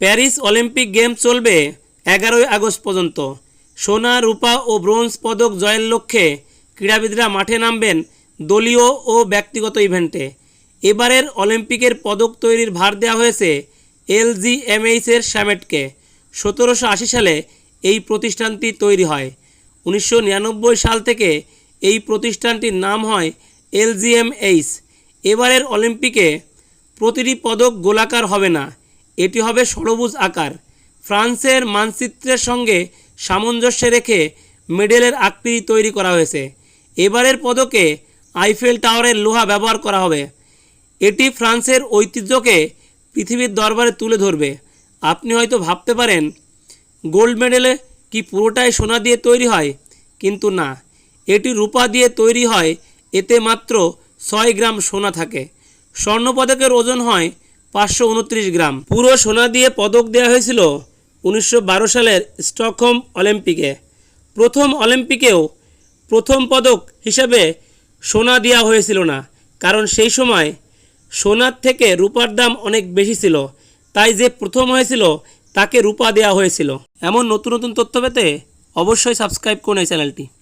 Paris Olympic game চলবে এগারোই August পর্যন্ত। সোনা, রূপা ও ব্রোঞ্জ পদক জয়ের লক্ষ্যে ক্রীড়াবিদরা মাঠে নামবেন দলীয় ও ব্যক্তিগত ইভেন্টে। এবারের অলিম্পিকের পদক তৈরির ভার দেওয়া হয়েছে এলজিএমএইচের স্যামেটকে। সতেরোশো আশি সালে এই প্রতিষ্ঠানটি তৈরি হয়। উনিশশো নিরানব্বই সাল থেকে এই প্রতিষ্ঠানটির নাম হয় এলজিএমএইচ এবারের অলিম্পিকে প্রতিটি পদক গোলাকার হবে না। এটি হবে ষড়ভুজ আকার। ফ্রান্সের মানচিত্রের সঙ্গে সামঞ্জস্য রেখে মেডেলের আকৃতি তৈরি করা হয়েছে। এবারের পদকে আইফেল টাওয়ারের লোহা ব্যবহার করা হবে। এটি ফ্রান্সের ঐতিহ্যকে পৃথিবীর দরবারে তুলে ধরবে। আপনি হয়তো ভাবতে পারেন, গোল্ড মেডেলে কি পুরোটাই সোনা দিয়ে তৈরি হয়? কিন্তু না, এটি রূপা দিয়ে তৈরি হয়, এতে মাত্র ছয় গ্রাম সোনা থাকে। স্বর্ণপদকের ওজন হয় পাঁচশো উনত্রিশ গ্রাম। পুরো সোনা দিয়ে পদক দেওয়া হয়েছিল উনিশশো বারো সালের স্টকহোম অলিম্পিকে। প্রথম অলিম্পিকেও প্রথম পদক হিসাবে সোনা দেওয়া হয়েছিল না, কারণ সেই সময় সোনার থেকে রূপার দাম অনেক বেশি ছিল, তাই যে প্রথম হয়েছিল তাকে রূপা দেওয়া হয়েছিল। এমন নতুন নতুন তথ্য পেতে অবশ্যই সাবস্ক্রাইব করুন এই চ্যানেলটি।